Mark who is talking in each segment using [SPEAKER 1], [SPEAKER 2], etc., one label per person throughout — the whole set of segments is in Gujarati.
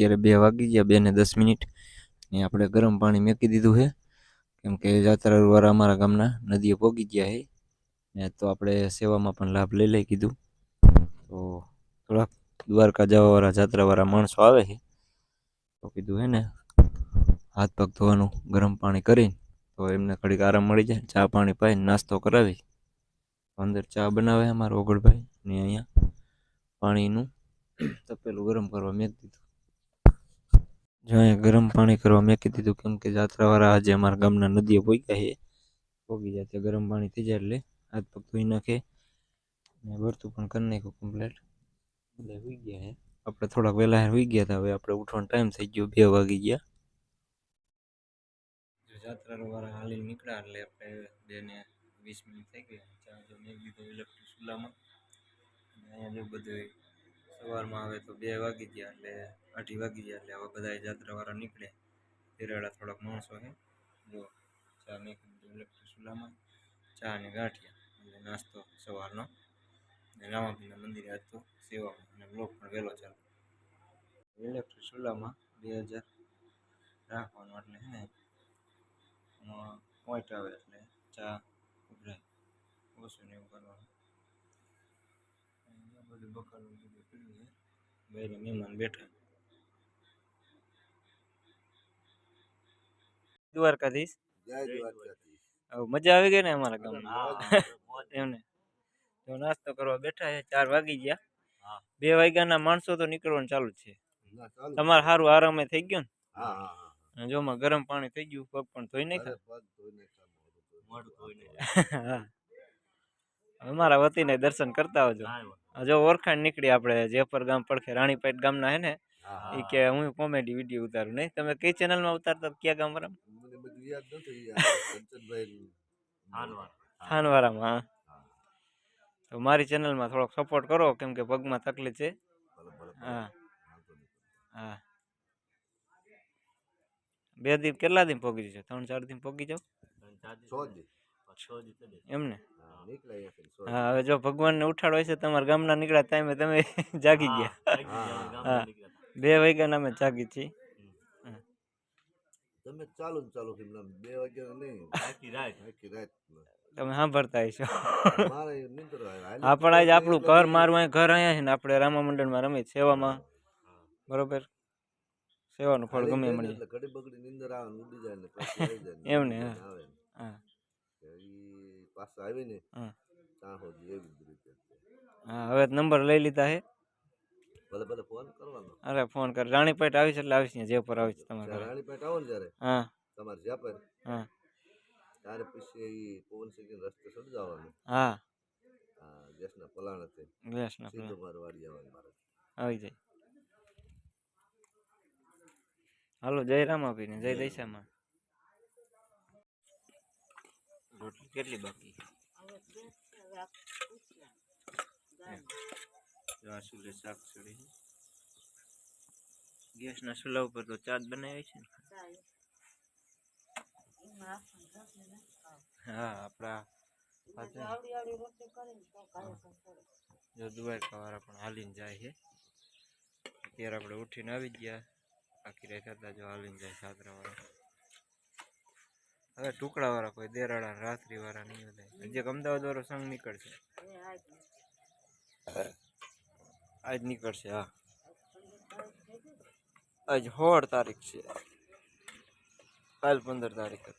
[SPEAKER 1] અત્યારે બે વાગી ગયા, બે ને દસ મિનિટ. ને આપણે ગરમ પાણી મેકી દીધું છે. કેમ કે જાત્રાવાળા અમારા ગામના નદીએ પોગી ગયા છે. ને તો આપણે સેવામાં પણ લાભ લઈ લઈ કીધું. તો થોડાક દ્વારકા જવાવાળા જાત્રાવાળા માણસો આવે છે. તો કીધું હે ને, હાથ પગ ધોવાનું, ગરમ પાણી કરીને તો એમને ઘડીક આરામ મળી જાય, ચા પાણી પાઈને નાસ્તો કરાવી. અંદર ચા બનાવે અમારો ઓગળભાઈ ને અહીંયા પાણીનું તપેલું ગરમ કરવા મેં દીધું. જો અહીંયા ગરમ પાણી કરવા મેં કીધું હતું કેમ કે જાત્રાવાળા આજે અમારા ગામના નદીએ પોગ્યા છે. પોગી જાય ત્યાં ગરમ પાણી થઈ જાય એટલે હાથ પગ ધોઈ નાખે. ને ભરતું પણ કરી નાખ્યું કમ્પ્લેટ બધા હોઈ ગયા છે આપણે થોડાક વહેલા હોઈ ગયા હતા હવે આપણે ઉઠવાનો ટાઈમ થઈ ગયો, બે વાગી ગયા. જાત્રાવાળા હાલીને નીકળ્યા એટલે આપણે બે ને વીસ મિનિટ થઈ ગઈ ચા જો મેં લીધો ઇલેક્ટ્રિક ચૂલામાં અહીંયા જો બધું સવારમાં આવે તો બે વાગી ગયા એટલે અઢી વાગી ગયા એટલે હવે બધા જાત્રાવાળા નીકળે. તેરાડા થોડાક માણસો છે જો ચા મેં ચૂલામાં ચા અને ગાંઠિયા એટલે નાસ્તો સવારનો. અને રામાપીના મંદિરે હતો સેવામાં અને બ્લોક પણ વહેલો ચાલુ. ઇલેક્ટ્રિક ચૂલામાં બે હજાર રાખવાનું એટલે હે પોઈન્ટ આવે એટલે ચા ઉભરાય. ઓછું ને એવું કરવાનું. અહીંયા બધું બકાલું બધું પીડ્યું છે બહાર મહેમાન બેઠા દ્વારકાધીશ
[SPEAKER 2] જય દ્વારકાધીશ
[SPEAKER 1] હવે મજા આવી ગઈ ને અમારા ગામમાં એમને તો નાસ્તો કરવા બેઠા છે ચાર વાગી ગયા।
[SPEAKER 2] હા.
[SPEAKER 1] બે વાગ્યાના માણસો તો નીકળવાનું ચાલુ જ છે।
[SPEAKER 2] ના, ચાલુ.
[SPEAKER 1] તમારે સારું આરામે થઈ ગયો
[SPEAKER 2] હા હા હા
[SPEAKER 1] ને અને જોમાં ગરમ પાણી થઈ ગયું પગ પણ ધોઈ
[SPEAKER 2] અરે
[SPEAKER 1] નાખ્યા
[SPEAKER 2] પગ ધોઈને ખાવાનું, મોઢું ધોઈને.
[SPEAKER 1] હા. અમારા વતીને દર્શન કરતા આવજો. આ જો ઓળખાણ નીકળી આપણે જેપર ગામ પડખે રાણીપેટ ગામના હે ને
[SPEAKER 2] હા,
[SPEAKER 1] એ કે હું કોમેડી વીડિયો ઉતારું. નહીં તમે કઈ ચેનલમાં ઉતારતા કયા ગામ વાળા
[SPEAKER 2] મને બધું યાદ નથી યાર. કંચનભાઈ
[SPEAKER 1] ખાનવાળામાં હા.
[SPEAKER 2] હા.
[SPEAKER 1] તો મારી ચેનલમાં થોડોક સપોર્ટ કરો કેમ કે પગમાં તકલીફ છે.
[SPEAKER 2] ભલે, ભલે, ભલે.
[SPEAKER 1] હા.
[SPEAKER 2] વાંધો નહીં.
[SPEAKER 1] હા. બે દી કેટલા દિન પોગી જશો? ત્રણ ચાર દિન પોગી જાવ
[SPEAKER 2] સો દી.
[SPEAKER 1] એમને?
[SPEAKER 2] હા,
[SPEAKER 1] હવે જો ભગવાનને ઉઠાડો છે તમારા ગામના નીકળ્યા ટાઈમે તમે જાગી ગયા.
[SPEAKER 2] હા,
[SPEAKER 1] બે વાગ્યાના અમે જાગી છીએ.
[SPEAKER 2] તમે ચાલુ ને ચાલુ બે વાગ્યા નહીં. આખી રાત. આખી રાત.
[SPEAKER 1] તમે સાંભળતા હશો. આજે આપણું ઘર મારું અહીં ઘર અહીંયા છે ને આપણે રામા મંડળમાં રમીએ સેવામાં. બરોબર? સેવાનું ફળ ગમે
[SPEAKER 2] ઘડી બગડી નીંદર આવે ઉડી જાય ને પછી ને
[SPEAKER 1] હા.
[SPEAKER 2] આવે ને.
[SPEAKER 1] હા
[SPEAKER 2] ઈ પાછા આવી ને
[SPEAKER 1] હા.
[SPEAKER 2] ત્યાં સુધી એવી જ રીતે
[SPEAKER 1] હા હવે નંબર લઈ લીધા છે
[SPEAKER 2] ભલે ભલે ફોન કરવાનો.
[SPEAKER 1] અરે ફોન કર રાણીપેટ આવીશ એટલે આવીશ ને જે પર આવીશ તમારા
[SPEAKER 2] જ્યારે
[SPEAKER 1] ઘરે।
[SPEAKER 2] રાણીપેટ આવો ને જ્યારે?
[SPEAKER 1] હા।
[SPEAKER 2] તમારે જ્યાં પર?
[SPEAKER 1] હા।
[SPEAKER 2] ત્યારે પછી ઈ પવન સિંહ રસ્તે ચડી જવાનું
[SPEAKER 1] હા
[SPEAKER 2] આ ગેસના પલાણેથી
[SPEAKER 1] બેસ ના
[SPEAKER 2] સીધું મારું વાડી આવવાનું મારે.
[SPEAKER 1] આવી જાય. હાલો જય રામાપીને જય દૈસામાં. રોટલી કેટલી બાકી? ચૂલે શાક ચડી ગેસના ચૂલા ઉપર તો ચાદ બનાવી છે ને? હા આપણા જો દ્વારકા વાળા પણ હાલીને જાય છે. અત્યારે આપણે ઉઠીને આવી ગયા. આખી રાત હતા જો હાલીને જાય સાતરા વાળા. હવે ટુકડા વાળા કોઈ દેરાળા રાત્રિ વાળા નહીં બધા જે અમદાવાદ વાળો સંઘ નીકળશે. આજ નીકળશે, હા. આજ સોળ તારીખ છે. કાલ પંદર તારીખ હતી.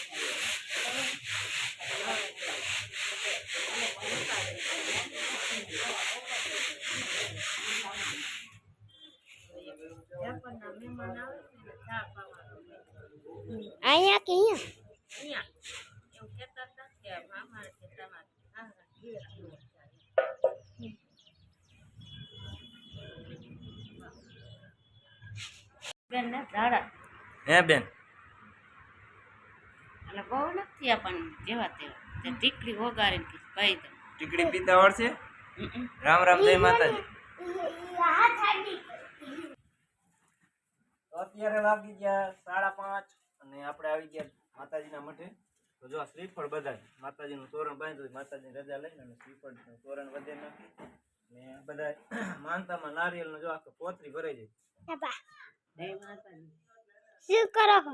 [SPEAKER 3] નાની હમ.
[SPEAKER 4] અહીંયા કે અહીંયા
[SPEAKER 3] બેન ને ઝાડા
[SPEAKER 1] હે બેન
[SPEAKER 3] એટલે બહુ નથી આપણને જેવા તેવા તે ટીકડી વગાડીને કે ભાઈ તો
[SPEAKER 1] ટીકડી પીતા આવડશે રામ રામ જય માતાજી તો અત્યારે વાગી ગયા સાડા પાંચ અને આપણે આવી ગયા માતાજીના મઠે તો જો આ શ્રીફળ બધા માતાજીનું તોરણ બાંધ્યું માતાજીની રજા લઈને અને શ્રીફળ તોરણ વધે નાખી. ને બધા માનતામાં નારિયેલનો જો આખો પોતરી ભરાઈ જાય.
[SPEAKER 3] જય માતાજી.
[SPEAKER 4] શું કરો છો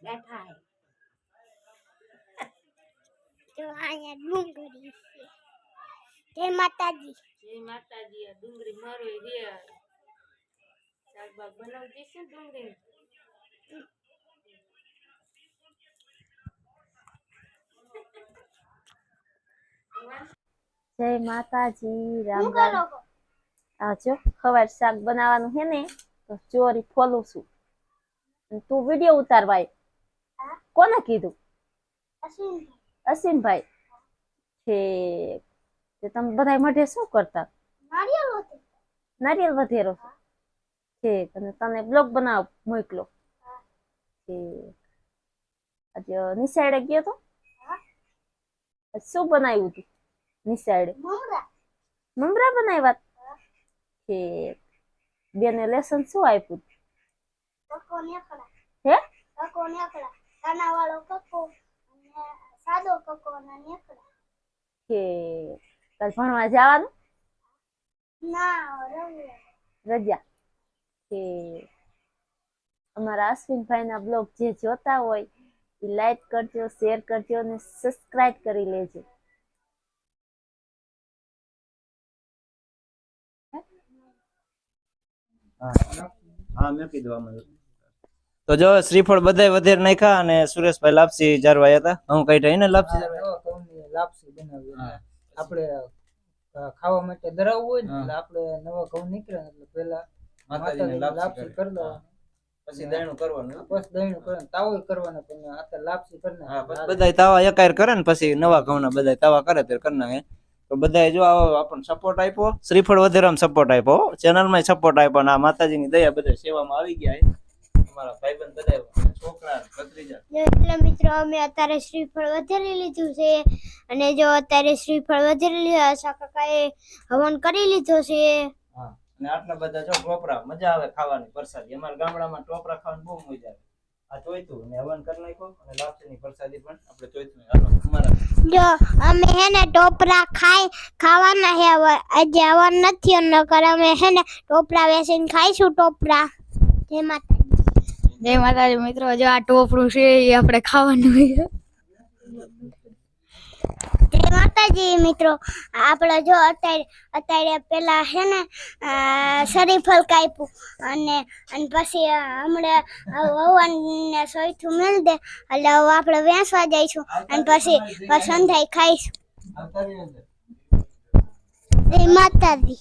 [SPEAKER 3] બેઠા
[SPEAKER 4] તો અહીંયા ડુંગળી છે. જય માતાજી.
[SPEAKER 3] જય માતાજી આ ડુંગળી મરવી રે શાકભાગ બનાવી દઈશ ડુંગળી
[SPEAKER 5] જય માતાજી રામ આ જો ખવાર શાક બનાવવાનું હે ને તો ચોરી ફોલું છું. તું વીડિયો ઉતારવા કોને કીધું?
[SPEAKER 4] અશ્વિન
[SPEAKER 5] છે તમે બધા મઢે શું કરતા? નારિયેલ વધેરો છે અને તને બ્લોગ બનાવ મોકલો. છે આજે નિશાળે ગયો તો? શું બનાવ્યું તું? નિશાળે
[SPEAKER 4] મમરા
[SPEAKER 5] બનાવ્યા છે બેને લેસન શું આપ્યું હે
[SPEAKER 4] કકો નેકળા કાના વાળો કકો અને સાદો કકો અને નેકળા
[SPEAKER 5] કે કાલ ભણવા જવાનું
[SPEAKER 4] ના રજા
[SPEAKER 5] રજા કે અમારા અશ્વિનભાઈના બ્લોગ જે જોતા હોય એ લાઈક કરજો શેર કરજો અને સબસ્ક્રાઇબ કરી લેજો
[SPEAKER 1] હા મેં કીધું આમાં. તો જો શ્રીફળ બધાય વધેર નાખ્યા અને સુરેશભાઈ લાપસી જારવા હતા હું કઈ ને લાપસી
[SPEAKER 6] લાપસી બનાવી આપણે ખાવા માટે ધરાવવું હોય ને. એટલે આપણે નવા ઘઉં નીકળે એટલે પેલા
[SPEAKER 1] માતાજીને લાપસી કરી.
[SPEAKER 6] કરી
[SPEAKER 1] પછી દહીણું કરવાનું
[SPEAKER 6] પછી દહીણું કરવાનું. તાવો કરવાનો પણ આ તો લાપસી કરી
[SPEAKER 1] હા પછી બધાય તાવા એકાયર કરે ને પછી નવા ઘઉંના બધાય તાવા કરે ત્યારે કરી નાખે. તો બધાય જો આવો આપણને સપોર્ટ આપ્યો. શ્રીફળ વધેરામ સપોર્ટ આપ્યો. ચેનલમાં સપોર્ટ આપ્યો અને આ માતાજીની દયા બધા સેવામાં આવી ગયા અમારા ભાઈબંધ બધા છોકરા ભત્રીજા.
[SPEAKER 4] એટલે મિત્રો અમે અત્યારે શ્રીફળ વધારી લીધું છે. અને જો અત્યારે શ્રીફળ વધારી લીધા આશા કાકાએ હવન કરી લીધો છે.
[SPEAKER 1] હા અને આટલા બધા જો ટોપરા મજા આવે ખાવાની વરસાદ. અમારા ગામડામાં ટોપરા ખાવાની બહુ મજા આવે. આ ચોઈતું ને હવન કરી નાખ્યો અને લાપસીની પ્રસાદી પણ. આપણે ચોઈતું હાલો અમારા.
[SPEAKER 4] જો અમે હે ને ટોપરા ખાઈ ખાવાના હે આજે હવન નથી નકર અમે હે ને ટોપરા વેચીને ખાઈશું ટોપરા જય માતાજી.
[SPEAKER 7] જય માતાજી મિત્રો જો આ ટોપરું છે એ આપણે ખાવાનું
[SPEAKER 4] માતાજી મિત્રો. આપણે જો અત્યારે અત્યારે પેલા છે ને શરીફલ કાપ્યું અને અને પછી હમણાં ભગવાન ને સોયથું મેળ દે. એટલે આપણે વેચવા જઈશું. અને પછી સંધાઈ ખાઈશું. શ્રી માતાજી.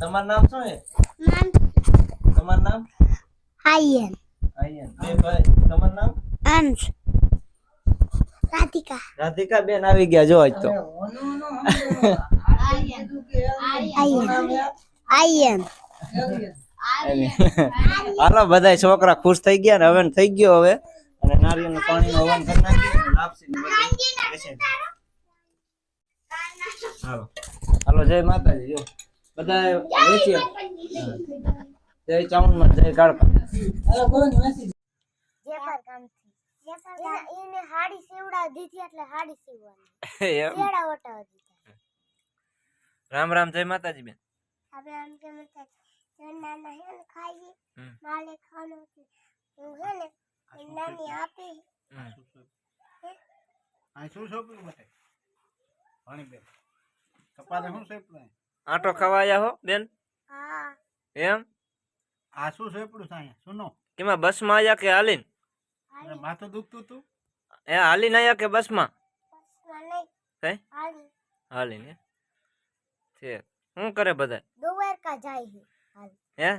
[SPEAKER 1] તમારું નામ શું છે? તમારું નામ?
[SPEAKER 4] આયન
[SPEAKER 1] આયન બે ભાઈ તમારું નામ
[SPEAKER 4] અંશ રાધિકા.
[SPEAKER 1] રાધિકા બેન આવી ગયા જો આજ તો.
[SPEAKER 4] આયન.
[SPEAKER 1] હાલો બધા છોકરા ખુશ થઈ ગયા ને હવે થઈ ગયો હવે. અને નારિયેળનું પાણીનું હવન કરી નાખ્યું અને લાપસીને બધું બેસી ગયું. હાલો. હાલો જય માતાજી જો. બધા વેચીએ જય ચામુંડમાં જય કાળકા
[SPEAKER 4] હાડી સીવડાવી દીધી એટલે હાડી સીવવાની.
[SPEAKER 1] રામ રામ જય માતાજી બેન.
[SPEAKER 4] આપણે આમ કે થાય જો નાના હે ને ખાઈએ. માલે ખાવાનું છે. હું હે ને નાની આપી.
[SPEAKER 2] આ શું સોંપ્યું બટે પાણી બેન. કપાને શું સોંપ્યું?
[SPEAKER 1] આટો ખવાયા હો બેન?
[SPEAKER 4] હા.
[SPEAKER 1] એમ?
[SPEAKER 2] આ શું સોંપ્યું છે અહીંયા સુનો.
[SPEAKER 1] કેમાં બસમાં આયા કે હાલીન?
[SPEAKER 2] અને માથું દુખતું તું.
[SPEAKER 1] એ હાલીન આયા કે બસમાં?
[SPEAKER 4] બસમાં નહીં.
[SPEAKER 1] હે?
[SPEAKER 4] હાલી
[SPEAKER 1] હાલીન હે? છે. શું કરે બધા
[SPEAKER 4] દ્વારકા જાય છે હાલ
[SPEAKER 1] હે?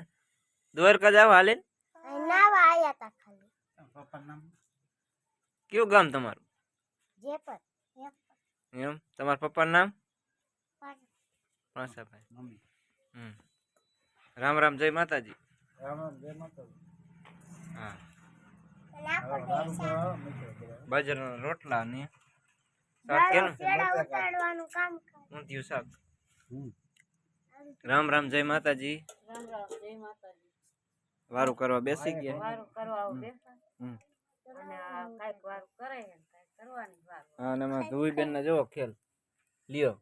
[SPEAKER 1] દ્વારકા જાવ હાલે
[SPEAKER 4] અહીં નાવા આયા તા ખાલી.
[SPEAKER 2] પપ્પાનું નામ?
[SPEAKER 1] કયું ગામ તમારું?
[SPEAKER 4] જે પર
[SPEAKER 1] એમ? તમારા પપ્પાનું નામ? પાસાભાઈ
[SPEAKER 2] મમ્મી.
[SPEAKER 1] હમ. રામ રામ જય માતાજી. હા. બાજરાના રોટલા ને શાક કેનું?
[SPEAKER 4] પેડા ઉતારવાનું કામ કરે.
[SPEAKER 1] ઊંધિયું શાક? રામ રામ જય માતાજી.
[SPEAKER 3] રામ રામ જય માતાજી.
[SPEAKER 1] વારું કરવા બેસી ગયા?
[SPEAKER 3] વારું કરવા આવું બેસા.
[SPEAKER 1] હમ.
[SPEAKER 3] અને આ વારું કરે કરવાની વાર
[SPEAKER 1] હા ધુઈબેન ને જોવો ખેલ. લ્યો.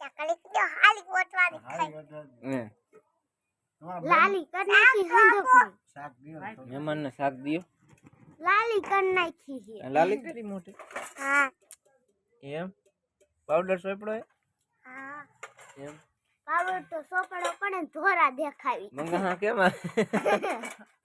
[SPEAKER 4] ચકલી જો હાલી ગોટવાની
[SPEAKER 1] ખાઈ
[SPEAKER 2] તમારા
[SPEAKER 4] લાલી કર નાખી હંધકની
[SPEAKER 2] શાક દિયો
[SPEAKER 1] મહેમાન ને શાક દિયો.
[SPEAKER 4] લાલી કર નાખી છે.
[SPEAKER 1] લાલી કરી મોટી?
[SPEAKER 4] હા.
[SPEAKER 1] એમ? પાવડર સોપડો હે?
[SPEAKER 4] હા.
[SPEAKER 1] એમ?
[SPEAKER 4] પાવડર તો સોપડો પડે ને ધોરા દેખાવી
[SPEAKER 1] મંગા હા કેમ?